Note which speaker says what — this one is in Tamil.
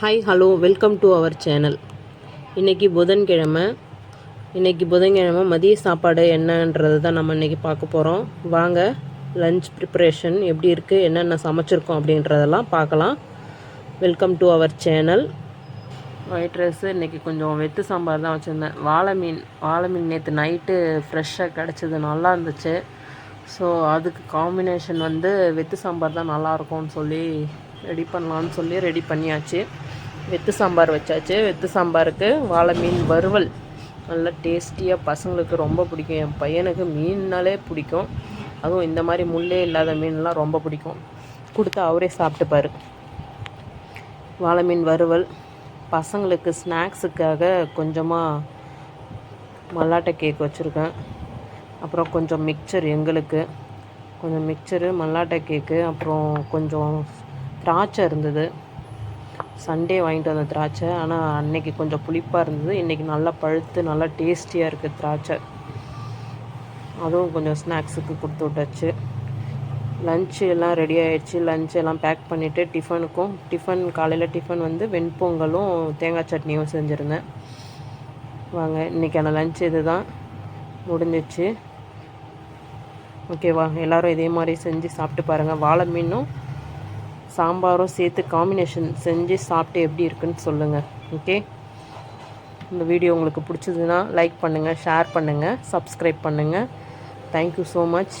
Speaker 1: Hi hello welcome to our channel இன்றைக்கி புதன்கிழமை. இன்றைக்கி புதன்கிழமை மதிய சாப்பாடு என்னன்றது தான் நம்ம இன்றைக்கி பார்க்க போகிறோம் வாங்க லஞ்ச் ப்ரிப்பரேஷன் எப்படி இருக்குது என்னென்ன சமைச்சிருக்கோம் அப்படின்றதெல்லாம் பார்க்கலாம். Welcome to our channel white rice இன்றைக்கி கொஞ்சம் வெத்து சாம்பார் தான் வச்சுருந்தேன். வாழை மீன் வாழை மீன் நேற்று நைட்டு ஃப்ரெஷ்ஷாக கிடச்சிது நல்லா இருந்துச்சு. ஸோ அதுக்கு காம்பினேஷன் வந்து வெத்து சாம்பார் தான் நல்லாயிருக்கும்னு சொல்லி ரெடி பண்ணலான்னு சொல்லி ரெடி பண்ணியாச்சு. வெத்து சாம்பார் வச்சாச்சு. வெத்து சாம்பாருக்கு வாழை மீன் வறுவல். நல்லா டேஸ்டியாக பசங்களுக்கு ரொம்ப பிடிக்கும். என் பையனுக்கு மீன்னாலே பிடிக்கும். அதுவும் இந்த மாதிரி முள்ளே இல்லாத மீன்லாம் ரொம்ப பிடிக்கும். கொடுத்தா அவரே சாப்பிட்டுப்பார். வாழை மீன் வறுவல். பசங்களுக்கு ஸ்நாக்ஸுக்காக கொஞ்சமாக மல்லாட்டை கேக் வச்சுருக்கேன். அப்புறம் கொஞ்சம் மிக்சர் எங்களுக்கு. கொஞ்சம் மிக்சரு மல்லாட்டை கேக்கு அப்புறம் கொஞ்சம் திராட்சை இருந்தது. சண்டே வாங்கிட்டு வந்த திராட்சை. ஆனால் அன்னைக்கு கொஞ்சம் புளிப்பாக இருந்தது. இன்றைக்கி நல்லா பழுத்து நல்லா டேஸ்டியாக இருக்குது திராட்சை. அதுவும் கொஞ்சம் ஸ்நாக்ஸுக்கு கொடுத்து விட்டாச்சு. லஞ்சு எல்லாம் ரெடி ஆகிடுச்சு லஞ்ச் எல்லாம் பேக் பண்ணிவிட்டு டிஃபனுக்கும் டிஃபன் காலையில் டிஃபன் வந்து வெண்பொங்கலும் தேங்காய் சட்னியும் செஞ்சுருந்தேன். வாங்க இன்றைக்கான லஞ்ச் இது தான் முடிஞ்சிச்சு ஓகேவா எல்லோரும் இதே மாதிரி செஞ்சு சாப்பிட்டு பாருங்கள் வாழை மீனும் சாம்பாரும் சேர்த்து காம்பினேஷன் செஞ்சு சாப்பிட்டு எப்படி இருக்குன்னு சொல்லுங்கள் ஓகே இந்த வீடியோ உங்களுக்கு பிடிச்சதுன்னா லைக் பண்ணுங்கள் ஷேர் பண்ணுங்கள் சப்ஸ்கிரைப் பண்ணுங்கள் தேங்க்யூ ஸோ மச்